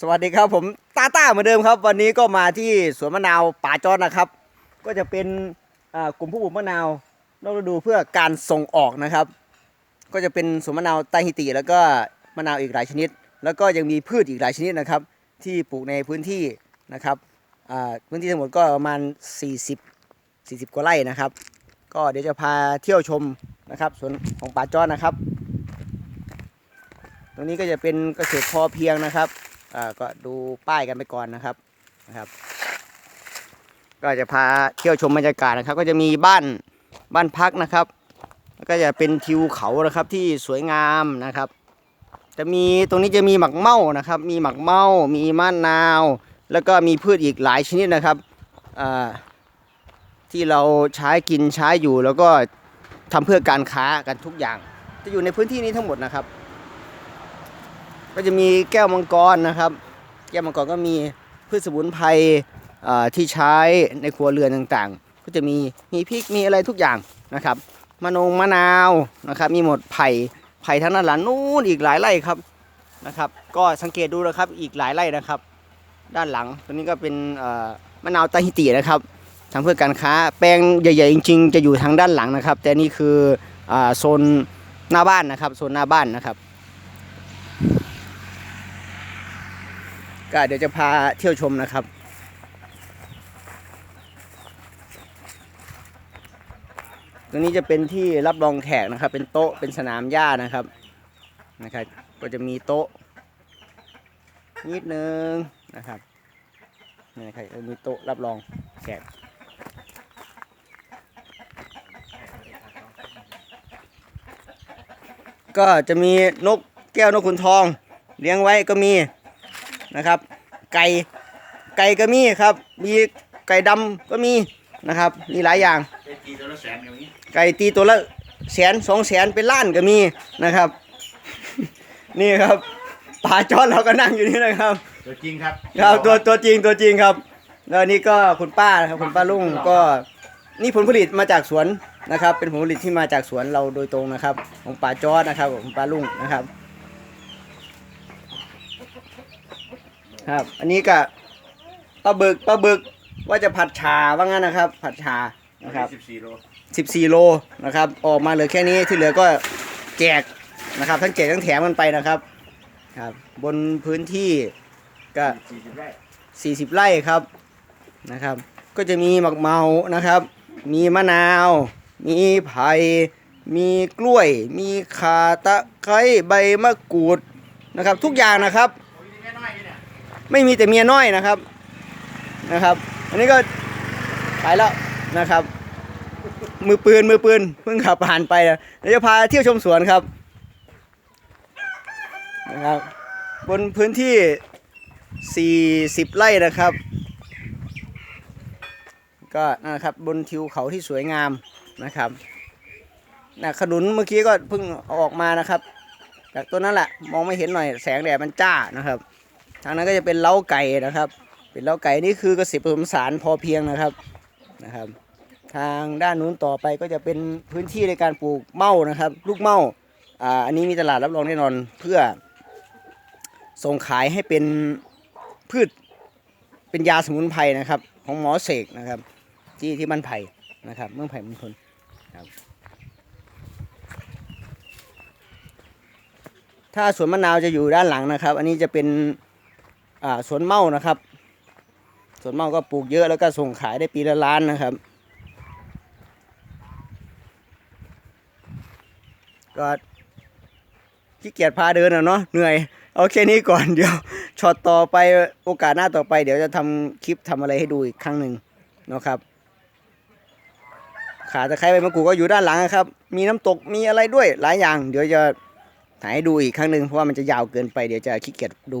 สวัสดีครับผมตาต้าเหมือนเดิมครับ วันนี้ก็มาที่สวนมะนาวป่าจอดนะครับ ก็จะเป็นกลุ่มผู้ปลูกมะนาวนอกฤดูเพื่อการส่งออกนะครับ ก็จะเป็นสวนมะนาวไตฮิติ แล้วก็มะนาวอีกหลายชนิด แล้วก็ยังมีพืชอีกหลายชนิดนะครับ ที่ปลูกในพื้นที่นะครับพื้นที่ทั้งหมดก็ประมาณ 40 40 กว่าไร่นะครับ ก็เดี๋ยวจะพาเที่ยวชมนะครับสวนของป่าจอดนะครับ ตรงนี้ก็จะเป็นเกษตรพอเพียงนะครับ ก็ดูป้ายกันไปก่อนนะครับนะครับ ก็จะพาเที่ยวชมบรรยากาศนะครับ ก็จะมีบ้านบ้านพักนะครับแล้วก็จะเป็นทิวเขานะครับที่สวยงามนะครับ จะมีตรงนี้จะมีหมักเม่านะครับ มีหมักเม่ามีมะนาว แล้วก็มีพืชอีกหลายชนิดนะครับที่เราใช้กินใช้อยู่แล้วก็ทำเพื่อการค้ากันทุกอย่าง จะอยู่ในพื้นที่นี้ทั้งหมดนะครับ ก็จะมีแก้วมังกรนะครับ แก้วมังกรก็มีพืชสมุนไพรที่ใช้ในครัวเรือนต่างๆ ก็จะมีมีพริกมีอะไรทุกอย่างนะครับมะนงมะนาวนะครับ มีหมดไผ่ไผ่ทั้งนั้นหละนู่นอีกหลายไร่ครับนะครับ ก็สังเกตดูนะครับอีกหลายไร่นะครับ ด้านหลังตัวนี้ก็เป็นมะนาวตาฮิตินะครับทำเพื่อการค้าแปลงใหญ่ๆจริง ๆ จะอยู่ทางด้านหลังนะครับ แต่นี่คืออโซนหน้าบ้านนะครับโซนหน้าบ้านนะครับ ก็เดี๋ยวจะพาเที่ยวชมนะครับ ตรงนี้จะเป็นที่รับรองแขกนะครับ เป็นโต๊ะเป็นสนามหญ้านะครับนะครับ ก็จะมีโต๊ะนิดนึงนะครับนี่นะครับมีโต๊ะรับรองแขกก็จะมีนกแก้วนกขุนทอง เลี้ยงไว้ก็มี นะครับ ไก่ไก่ก็มีครับ มีไก่ดำก็มีนะครับ มีหลายอย่างไปตีตัวละแสนอย่างนี้ไก่ตีตัวละแสนสองแสนเป็นล้านก็มีนะครับ นี่ครับป่าจอดเราก็นั่งอยู่นี่นะครับ ตัวจริงครับครับตัวตัวจริงตัวจริงครับแล้วนี่ก็คุณป้านะครับคุณป้าลุงก็นี่ผลผลิตมาจากสวนนะครับ เป็นผลผลิตที่มาจากสวนเราโดยตรงนะครับ ของป่าจอดนะครับของป้าลุงนะครับ ครับ อันนี้ก็ปลาบึกปลาบึกว่าจะผัดชาว่างั้นนะครับ ผัดชานะครับสิบสี่โล14โลนะครับ ออกมาเหลือแค่นี้ที่เหลือก็แจกนะครับ ทั้งแจกทั้งแถมกันไปนะครับ ครับ บนพื้นที่ก็สี่สิบไร่40ไร่ครับนะครับ ก็จะมีหมักเมานะครับ มีมะนาว มีไผ่มีกล้วย มีข่าตะไคร้ใบมะกรูดนะครับ ทุกอย่างนะครับ ไม่มีแต่เมียน้อยนะครับนะครับ อันนี้ก็ไปแล้วนะครับ มือปืนมือปืนเพิ่งขับผ่านไปนะเดี๋ยวจะพาเที่ยวชมสวนครับนะครับบนพื้นที่ 40 ไร่นะครับ ก็นะครับบนทิวเขาที่สวยงามนะครับนะขนุนเมื่อกี้ก็เพิ่งอออกมานะครับ จากต้นนั้นแหละมองไม่เห็นหน่อยแสงแดดมันจ้านะครับ ทางนั้นก็จะเป็นเล้าไก่นะครับ เป็นเล้าไก่นี่คือเกษตรผสมสารพอเพียงนะครับนะครับ ทางด้านนู้นต่อไปก็จะเป็นพื้นที่ในการปลูกเม้านะครับ ลูกเม้าอ่าอันนี้มีตลาดรับรองแน่นอนเพื่อ ส่งขายให้เป็นพืชเป็นยาสมุนไพรนะครับ ของหมอเสกนะครับ ที่ที่บ้านไผ่นะครับเมืองไผ่มณฑลครับถ้าสวนมะนาวจะอยู่ด้านหลังนะครับ อันนี้จะเป็น สวนเมานะครับ สวนเมาก็ปลูกเยอะแล้วก็ส่งขายได้ปีละล้านนะครับ ก็ขี้เกียจพาเดินอะเนาะเหนื่อยเอาแค่นี้ก่อนเดี๋ยวช็อตต่อไปโอกาสหน้าต่อไป เดี๋ยวจะทำคลิปทำอะไรให้ดูอีกครั้งหนึ่งเนาะครับขาตะไคร้ใบมะกรูดก็อยู่ด้านหลังนะครับ มีน้ำตกมีอะไรด้วยหลายอย่าง เดี๋ยวจะถ่ายให้ดูอีกครั้งหนึ่งเพราะว่ามันจะยาวเกินไปเดี๋ยวจะขี้เกียจดู